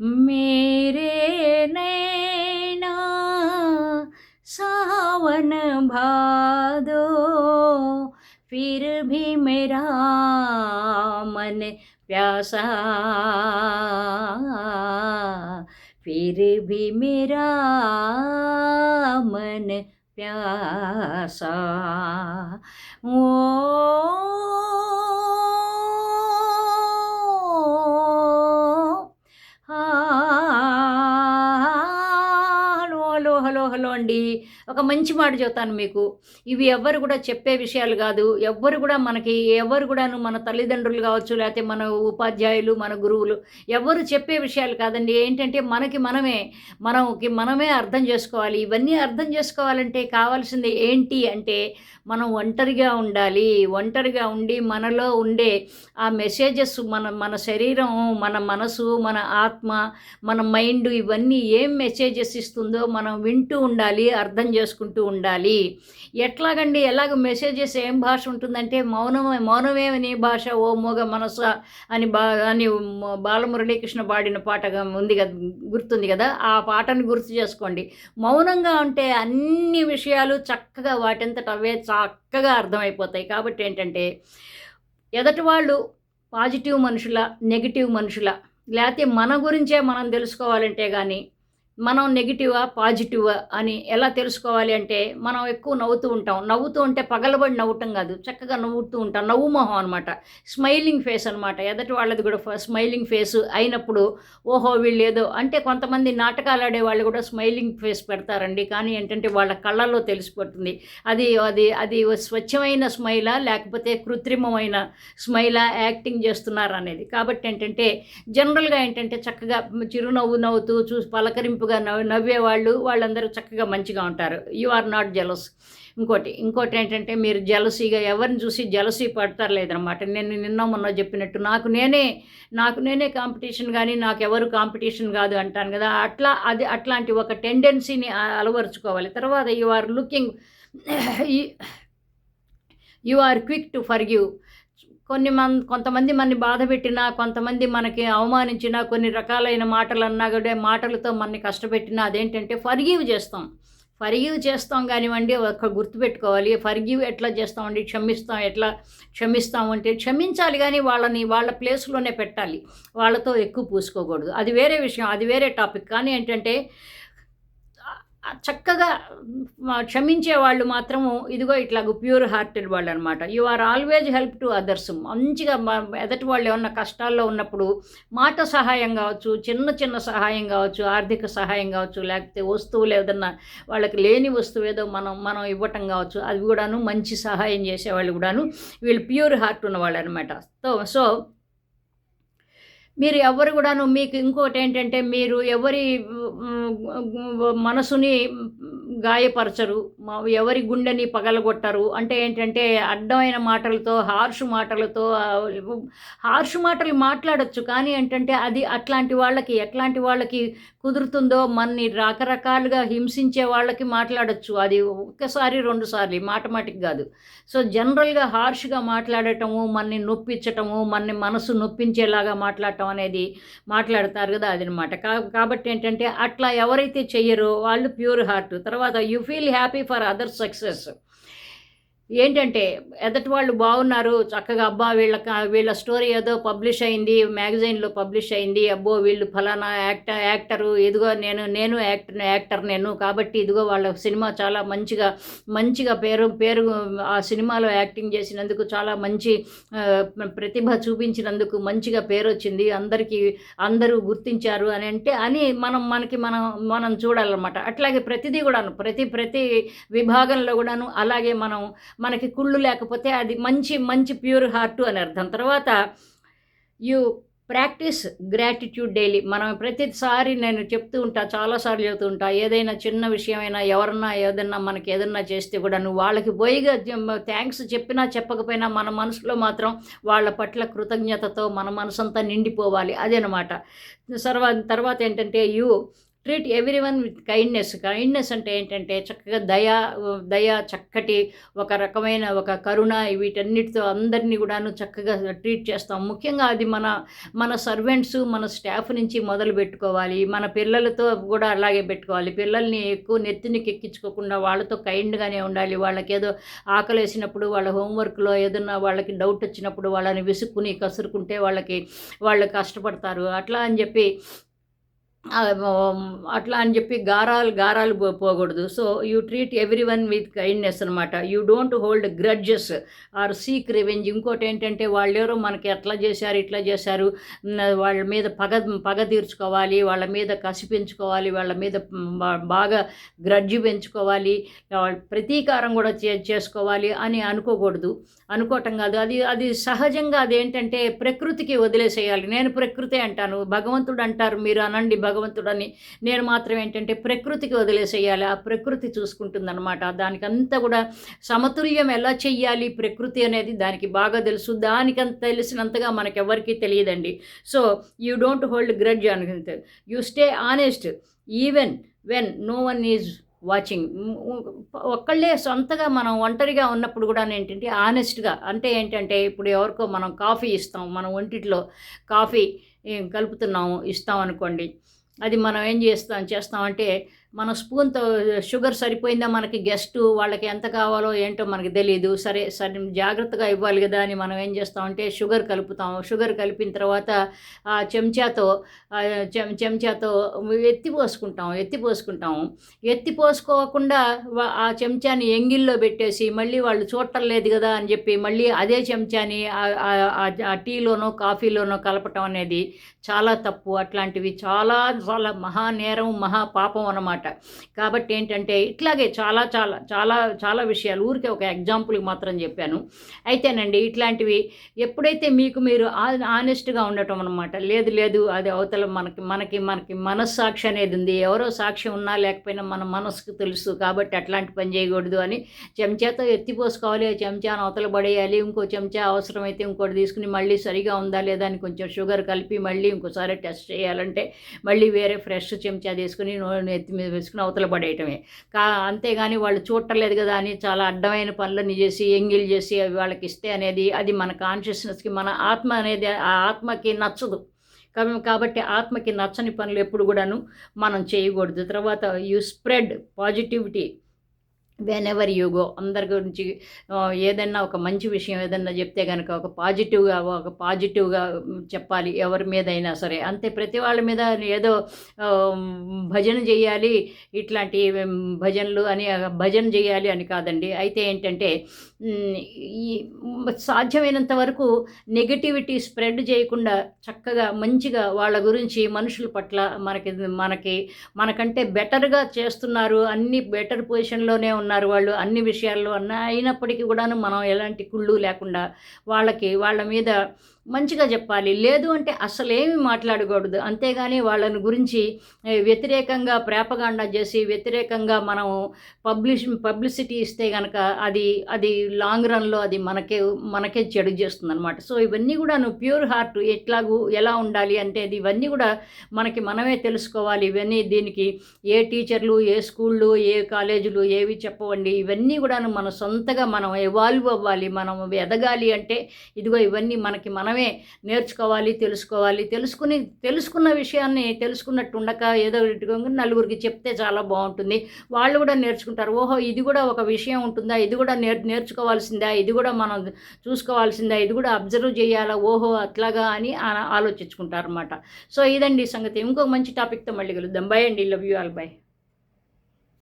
मेरे नैना सावन भादो, फिर भी मेरा मन प्यासा। फिर भी मेरा मन प्यासा। ओ హలో హలో అండి. ఒక మంచి మాట చెబుతాను మీకు. ఇవి ఎవ్వరు కూడా చెప్పే విషయాలు కాదు. ఎవ్వరు కూడా మనకి ఎవరు కూడాను మన తల్లిదండ్రులు కావచ్చు లేకపోతే మన ఉపాధ్యాయులు మన గురువులు ఎవరు చెప్పే విషయాలు కాదండి. ఏంటంటే మనకి మనమే మనకి మనమే అర్థం చేసుకోవాలి. ఇవన్నీ అర్థం చేసుకోవాలంటే కావాల్సింది ఏంటి అంటే మనం ఒంటరిగా ఉండాలి. ఒంటరిగా ఉండి మనలో ఉండే ఆ మెసేజెస్ మన మన శరీరం మన మనసు మన ఆత్మ మన మైండ్ ఇవన్నీ ఏం మెసేజెస్ ఇస్తుందో మనం వింటూ ఉండాలి అర్థం చేసుకుంటూ ఉండాలి. ఎట్లాగండి ఎలాగ మెసేజెస్ ఏం భాష ఉంటుందంటే మౌనమే మౌనమే నీ భాష ఓ మోగ మనస అని బా అని బాలమురళీకృష్ణ పాడిన పాటగా ఉంది కదా గుర్తుంది కదా? ఆ పాటను గుర్తు చేసుకోండి. మౌనంగా ఉంటే అన్ని విషయాలు చక్కగా వాటంతట అవే చక్కగా అర్థమైపోతాయి. కాబట్టి ఏంటంటే ఎదటి వాళ్ళు పాజిటివ్ మనుషుల నెగిటివ్ మనుషుల లేకపోతే మన గురించే మనం తెలుసుకోవాలంటే కానీ మనం నెగిటివా పాజిటివా అని ఎలా తెలుసుకోవాలి అంటే మనం ఎక్కువ నవ్వుతూ ఉంటాం. నవ్వుతూ ఉంటే పగలబడి నవ్వటం కాదు. చక్కగా నవ్వుతూ ఉంటాం. నవ్వు మొహం అనమాట స్మైలింగ్ ఫేస్ అనమాట ఎదటి వాళ్ళది కూడా స్మైలింగ్ ఫేస్ అయినప్పుడు ఓహో వీళ్ళు ఏదో అంటే కొంతమంది నాటకాలు ఆడే వాళ్ళు కూడా స్మైలింగ్ ఫేస్ పెడతారండి. కానీ ఏంటంటే వాళ్ళ కళ్ళల్లో తెలిసిపోతుంది. అది అది అది స్వచ్ఛమైన స్మైలా లేకపోతే కృత్రిమమైన స్మైలా యాక్టింగ్ చేస్తున్నారు అనేది. కాబట్టి ఏంటంటే జనరల్గా ఏంటంటే చక్కగా చిరునవ్వు నవ్వుతూ చూసి పలకరింపుగా నవ్వు నవ్వేవాళ్ళు వాళ్ళందరూ చక్కగా మంచిగా ఉంటారు. యు ఆర్ నాట్ జెలస్ ఇంకోటి ఇంకోటి ఏంటంటే మీరు జలసీగా ఎవరిని చూసి జలసీ పడతారు లేదనమాట. నేను నిన్న మొన్న చెప్పినట్టు నాకు నేనే నాకు నేనే కాంపిటీషన్ కానీ నాకు ఎవరు కాంపిటీషన్ కాదు అంటాను కదా. అట్లా అది అట్లాంటి ఒక టెండెన్సీని అలవరుచుకోవాలి. తర్వాత you are looking you are quick to forgive కొన్ని మన్ కొంతమంది మనని బాధ పెట్టినా కొంతమంది మనకి అవమానించినా కొన్ని రకాలైన మాటలు అన్నా కూడా మాటలతో మనని కష్టపెట్టినా అదేంటంటే ఫర్గీవ్ చేస్తాం. ఫర్గీవ్ చేస్తాం కానివ్వండి ఒక గుర్తుపెట్టుకోవాలి ఫర్గీవ్ ఎట్లా చేస్తామండి? క్షమిస్తాం. ఎట్లా క్షమిస్తాం అంటే క్షమించాలి కానీ వాళ్ళని వాళ్ళ ప్లేస్లోనే పెట్టాలి. వాళ్ళతో ఎక్కువ పూసుకోకూడదు. అది వేరే విషయం. అది వేరే టాపిక్. కానీ ఏంటంటే చక్కగా క్షమించే వాళ్ళు మాత్రము ఇదిగో ఇట్లా ప్యూర్ హార్టెడ్ వాళ్ళు అనమాట you are always help to others. మంచిగా ఎదటి వాళ్ళు ఏమన్నా కష్టాల్లో ఉన్నప్పుడు మాట సహాయం కావచ్చు చిన్న చిన్న సహాయం కావచ్చు ఆర్థిక సహాయం కావచ్చు లేకపోతే వస్తువులు ఏదన్నా వాళ్ళకి లేని వస్తువు ఏదో మనం మనం ఇవ్వటం కావచ్చు అది కూడాను మంచి సహాయం చేసేవాళ్ళు కూడాను వీళ్ళు ప్యూర్ హార్ట్ ఉన్నవాళ్ళు అనమాట సో సో మీరు ఎవరు కూడాను మీకు ఇంకోటి ఏంటంటే మీరు ఎవరి మనసుని గాయపరచరు ఎవరి గుండెని పగలగొట్టరు. అంటే ఏంటంటే అడ్డమైన మాటలతో హార్ష్ మాటలతో హార్ష్ మాటలు మాట్లాడచ్చు. కానీ ఏంటంటే అది అట్లాంటి వాళ్ళకి ఎట్లాంటి వాళ్ళకి కుదురుతుందో మనని రకరకాలుగా హింసించే వాళ్ళకి మాట్లాడచ్చు. అది ఒక్కసారి రెండుసార్లు మాటమాటికి కాదు. సో జనరల్గా హార్ష్గా మాట్లాడటము మనని నొప్పించటము మనని మనసు నొప్పించేలాగా మాట్లాడటం అనేది మాట్లాడతారు కదా అదనమాట. కాబట్టి ఏంటంటే అట్లా ఎవరైతే చెయ్యరో వాళ్ళు ప్యూర్ హార్ట్. తర్వాత you feel happy for other success. ఏంటంటే ఎదటి వాళ్ళు బాగున్నారు చక్కగా అబ్బా వీళ్ళ వీళ్ళ స్టోరీ ఏదో పబ్లిష్ అయింది మ్యాగజైన్లో పబ్లిష్ అయింది అబ్బో వీళ్ళు ఫలానా యాక్టర్ యాక్టరు ఇదిగో నేను నేను యాక్టర్ యాక్టర్ నేను కాబట్టి ఇదిగో వాళ్ళ సినిమా చాలా మంచిగా మంచిగా పేరు పేరు ఆ సినిమాలో యాక్టింగ్ చేసినందుకు చాలా మంచి ప్రతిభ చూపించినందుకు మంచిగా పేరు వచ్చింది అందరికీ అందరూ గుర్తించారు అని అంటే అని మనం మనకి మనం మనం చూడాలన్నమాట. అట్లాగే ప్రతిదీ కూడాను ప్రతి ప్రతి విభాగంలో కూడాను అలాగే మనం మనకి కుళ్ళు లేకపోతే అది మంచి మంచి ప్యూర్ హార్ట్ అని అర్థం. తర్వాత యు ప్రాక్టీస్ గ్రాటిట్యూడ్ డైలీ. మనం ప్రతిసారి నేను చెప్తూ ఉంటా చాలాసార్లు చెబుతూ ఉంటా ఏదైనా చిన్న విషయమైనా ఎవరన్నా ఏదన్నా మనకి ఏదన్నా చేస్తే కూడా నువ్వు వాళ్ళకి పోయిగా థ్యాంక్స్ చెప్పినా చెప్పకపోయినా మన మనసులో మాత్రం వాళ్ళ పట్ల కృతజ్ఞతతో మన మనసంతా నిండిపోవాలి. అదనమాట. తర్వాత తర్వాత ఏంటంటే you treat everyone with kindness kindness అంటే ఏంటంటే చక్కగా దయ దయ చక్కటి ఒక రకమైన ఒక కరుణ వీటన్నిటితో అందరినీ కూడాను చక్కగా ట్రీట్ చేస్తాం. ముఖ్యంగా అది మన మన సర్వెంట్స్ మన స్టాఫ్ నుంచి మొదలు పెట్టుకోవాలి. మన పిల్లలతో కూడా అలాగే పెట్టుకోవాలి. పిల్లల్ని ఎక్కువ నెత్తినికి ఎక్కించుకోకుండా వాళ్ళతో కైండ్గానే ఉండాలి. వాళ్ళకి ఏదో ఆకలి వేసినప్పుడు వాళ్ళ హోంవర్క్లో ఏదన్నా వాళ్ళకి డౌట్ వచ్చినప్పుడు వాళ్ళని విసుక్కుని కసురుకుంటే వాళ్ళకి వాళ్ళు కష్టపడతారు. అట్లా అని చెప్పి అట్లా అని చెప్పి గారాలు గారాలు పో- పోకూడదు. So you treat everyone with kindness అనమాట you don't hold grudges or seek revenge. ఇంకోటి ఏంటంటే వాళ్ళెవరో మనకి ఎట్లా చేశారు ఇట్లా చేశారు వాళ్ళ మీద పగ పగ తీర్చుకోవాలి వాళ్ళ మీద కసి పెంచుకోవాలి వాళ్ళ మీద బాగా గ్రడ్జి పెంచుకోవాలి వాళ్ళ ప్రతీకారం కూడా చే చేసుకోవాలి అని అనుకోకూడదు. అనుకోవటం కాదు. అది అది సహజంగా అదేంటంటే ప్రకృతికి వదిలేసేయాలి. నేను ప్రకృతి అంటాను భగవంతుడు అంటారు మీరు అనండి భగవంతుడని. నేను మాత్రం ఏంటంటే ప్రకృతికి వదిలేసేయాలి ఆ ప్రకృతి చూసుకుంటుందన్నమాట. దానికంతా కూడా సమతుల్యం ఎలా చెయ్యాలి ప్రకృతి అనేది దానికి బాగా తెలుసు. దానికంత తెలిసినంతగా మనకెవరికీ తెలియదండి. So you don't hold grudge అనుకుంటే you stay honest. Even when no one is watching ఒక్కళ్ళే సొంతగా మనం ఒంటరిగా ఉన్నప్పుడు కూడా ఏంటంటే ఆనెస్ట్గా అంటే ఏంటంటే ఇప్పుడు ఎవరికో మనం కాఫీ ఇస్తాం మనం ఒంటిట్లో కాఫీ కలుపుతున్నాము ఇస్తాం అనుకోండి అది మనం ఏం చేస్తాం చేస్తామంటే మన స్పూన్తో షుగర్ సరిపోయిందా మనకి గెస్ట్ వాళ్ళకి ఎంత కావాలో ఏంటో మనకి తెలియదు సరే సరే జాగ్రత్తగా ఇవ్వాలి కదా అని మనం ఏం చేస్తామంటే షుగర్ కలుపుతాం. షుగర్ కలిపిన తర్వాత ఆ చెంచాతో చెంచాతో ఎత్తి పోసుకుంటాం ఎత్తి ఎత్తి పోసుకోకుండా ఆ చెంచాని ఎంగిల్లో పెట్టేసి మళ్ళీ వాళ్ళు చూడటం లేదు కదా అని చెప్పి మళ్ళీ అదే చెంచాని ఆ- ఆ టీలోనో కాఫీలోనో కలపటం అనేది చాలా తప్పు. అట్లాంటివి చాలా చాలా మహా నేరం మహా పాపం అన్నమాట. కాబట్టి ఏంటంటే ఇట్లాగే చాలా చాలా చాలా చాలా విషయాలు ఊరికే ఒక ఎగ్జాంపుల్కి మాత్రం చెప్పాను. అయితేనండి ఇట్లాంటివి ఎప్పుడైతే మీకు మీరు ఆనెస్ట్గా ఉండటం అనమాట లేదు లేదు అది అవతల మనకి మనకి మనకి మనస్సాక్షి అనేది ఉంది ఎవరో సాక్షి ఉన్నా లేకపోయినా మన మనసుకు తెలుసు కాబట్టి అట్లాంటి పని చేయకూడదు అని చెంచాతో ఎత్తిపోసుకోవాలి చెంచాను అవతల పడేయాలి ఇంకో చెంచా అవసరమైతే ఇంకోటి తీసుకుని మళ్ళీ సరిగా ఉందా లేదా అని కొంచెం షుగర్ కలిపి మళ్ళీ ఇంకోసారి టెస్ట్ చేయాలంటే మళ్ళీ వేరే ఫ్రెష్ చెంచా తీసుకుని నూనె ఎత్తి మీద వేసుకుని అవతల పడేయటమే. కా అంతేగాని వాళ్ళు చూడటలేదు కదా అని చాలా అడ్డమైన పనులని చేసి ఎంగిల్ చేసి అవి వాళ్ళకి ఇస్తే అనేది అది మన కాన్షియస్నెస్కి మన ఆత్మ అనేది ఆ ఆత్మకి నచ్చదు. కాబట్టి ఆత్మకి నచ్చని పనులు ఎప్పుడు కూడాను మనం చేయకూడదు. తర్వాత you spread positivity whenever you go అందరి గురించి ఏదైనా ఒక మంచి విషయం ఏదైనా చెప్తే కనుక ఒక పాజిటివ్గా ఒక పాజిటివ్గా చెప్పాలి ఎవరి మీద అయినా సరే. అంతే ప్రతి వాళ్ళ మీద ఏదో భజన చేయాలి ఇట్లాంటి భజనలు అని భజన చేయాలి అని కాదండి. అయితే ఏంటంటే ఈ సాధ్యమైనంత వరకు నెగటివిటీ స్ప్రెడ్ చేయకుండా చక్కగా మంచిగా వాళ్ళ గురించి మనుషుల పట్ల మనకి మనకి మనకంటే బెటర్గా చేస్తున్నారు అన్ని బెటర్ పొజిషన్లోనే ఉన్నారు వాళ్ళు అన్ని విషయాల్లో అన్న అయినప్పటికీ కూడాను మనం ఎలాంటి కుళ్ళు లేకుండా వాళ్ళకి వాళ్ళ మీద మంచిగా చెప్పాలి. లేదు అంటే అసలేమి మాట్లాడకూడదు. అంతేగాని వాళ్ళని గురించి వ్యతిరేకంగా ప్రేపగాండ చేసి వ్యతిరేకంగా మనం పబ్లిష్ పబ్లిసిటీ ఇస్తే కనుక అది అది లాంగ్ రన్లో అది మనకే మనకే చెడు చేస్తుంది అనమాట సో ఇవన్నీ కూడా నువ్వు ప్యూర్ హార్ట్ ఎట్లాగూ ఎలా ఉండాలి అంటే ఇవన్నీ కూడా మనకి మనమే తెలుసుకోవాలి. ఇవన్నీ దీనికి ఏ టీచర్లు ఏ స్కూళ్ళు ఏ కాలేజీలు ఏవి చెప్పవండి. ఇవన్నీ కూడా మన సొంతగా మనం ఎవాల్వ్ అవ్వాలి. మనం ఎదగాలి అంటే ఇదిగో ఇవన్నీ మనకి మనం మనమే నేర్చుకోవాలి తెలుసుకోవాలి. తెలుసుకుని తెలుసుకున్న విషయాన్ని తెలుసుకున్నట్టు ఉండక ఏదో నలుగురికి చెప్తే చాలా బాగుంటుంది. వాళ్ళు కూడా నేర్చుకుంటారు. ఓహో ఇది కూడా ఒక విషయం ఉంటుందా? ఇది కూడా నేర్ నేర్చుకోవాల్సిందా? ఇది కూడా మనం చూసుకోవాల్సిందా? ఇది కూడా అబ్జర్వ్ చేయాలా? ఓహో అట్లాగా అని ఆ- ఆలోచించుకుంటారు అనమాట సో ఇదండి సంగతి. ఇంకొక మంచి టాపిక్తో మళ్ళీ కలుద్దాం. బై అండి. Love you all. బై.